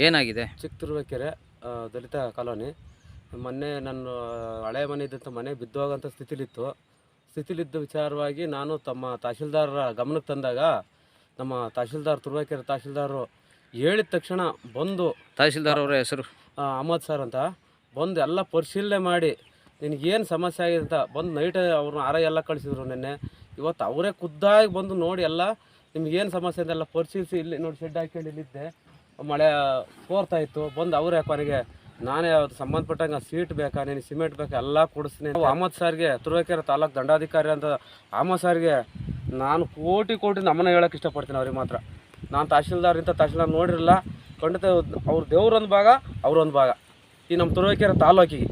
ಏನಾಗಿದೆ? ಚಿಕ್ಕ ತುರುವೇಕೆರೆ ಆ, ದಲಿತ ಕಾಲೋನಿ. ಮೊನ್ನೆ ನನ್ನ ಹಳೆ ಮನೆ ಇದ್ದಂಥ ಮನೆ ಬಿದ್ದೋಗಂಥ ಸ್ಥಿತಿಲಿತ್ತು. ಸ್ಥಿತಿಲಿದ್ದ ವಿಚಾರವಾಗಿ ನಾನು ತಮ್ಮ ತಹಶೀಲ್ದಾರರ ಗಮನಕ್ಕೆ ತಂದಾಗ ನಮ್ಮ ತಹಶೀಲ್ದಾರ್ ತುರ್ಬೇಕೆರೆ ತಹಶೀಲ್ದಾರರು ಹೇಳಿದ ತಕ್ಷಣ ಬಂದು ತಹಶೀಲ್ದಾರ್ ಅವರ ಹೆಸರು? ಅಹಮದ್ ಸರ್ ಅಂತ ಬಂದು ಎಲ್ಲ ಪರಿಶೀಲನೆ ಮಾಡಿ ನಿನಗೇನು ಸಮಸ್ಯೆ ಆಗಿದೆ ಅಂತ ಬಂದು ನೈಟ್ ಅವ್ರನ್ನ ಆರ ಎಲ್ಲ ಕಳಿಸಿದ್ರು ನಿನ್ನೆ. ಇವತ್ತು ಅವರೇ ಖುದ್ದಾಗಿ ಬಂದು ನೋಡಿ ಎಲ್ಲ ನಿಮ್ಗೇನು ಸಮಸ್ಯೆ ಅಂತೆಲ್ಲ ಪರಿಶೀಲಿಸಿ ಇಲ್ಲಿ ನೋಡಿ ಶೆಡ್ ಹಾಕೊಂಡು ಇಲ್ಲಿದ್ದೆ ಮಳೆ ಕೋರ್ತಾ ಇತ್ತು, ಬಂದು ಅವರೇ ಕೊನೆಗೆ ನಾನೇ ಅವ್ರು ಸಂಬಂಧಪಟ್ಟಂಗೆ ಸೀಟ್ ಬೇಕಾ ನೀನು ಸಿಮೆಂಟ್ ಬೇಕಾ, ಎಲ್ಲ ಕೊಡಿಸ್ತೀನಿ. ಅಹಮದ್ ಸಾರ್ಗೆ, ತುರುವೇಕೆರೆ ತಾಲೂಕು ದಂಡಾಧಿಕಾರಿ ಅಂತ ಅಹಮದ್ ಸಾರ್ಗೆ, ನಾನು ಕೋಟಿ ಕೋಟಿ ನಮ್ಮನ್ನ ಹೇಳೋಕೆ ಇಷ್ಟಪಡ್ತೀನಿ ಅವ್ರಿಗೆ ಮಾತ್ರ. ನಾನು ತಹಶೀಲ್ದಾರ್, ಇಂಥ ತಹಶೀಲ್ದಾರ್ ನೋಡಿರಲ್ಲ, ಖಂಡಿತ ಅವ್ರ ದೇವ್ರೊಂದು ಭಾಗ, ಅವ್ರೊಂದು ಭಾಗ. ಈ ನಮ್ಮ ತುರುವೇಕೆರೆ ತಾಲೂಕಿಗೆ.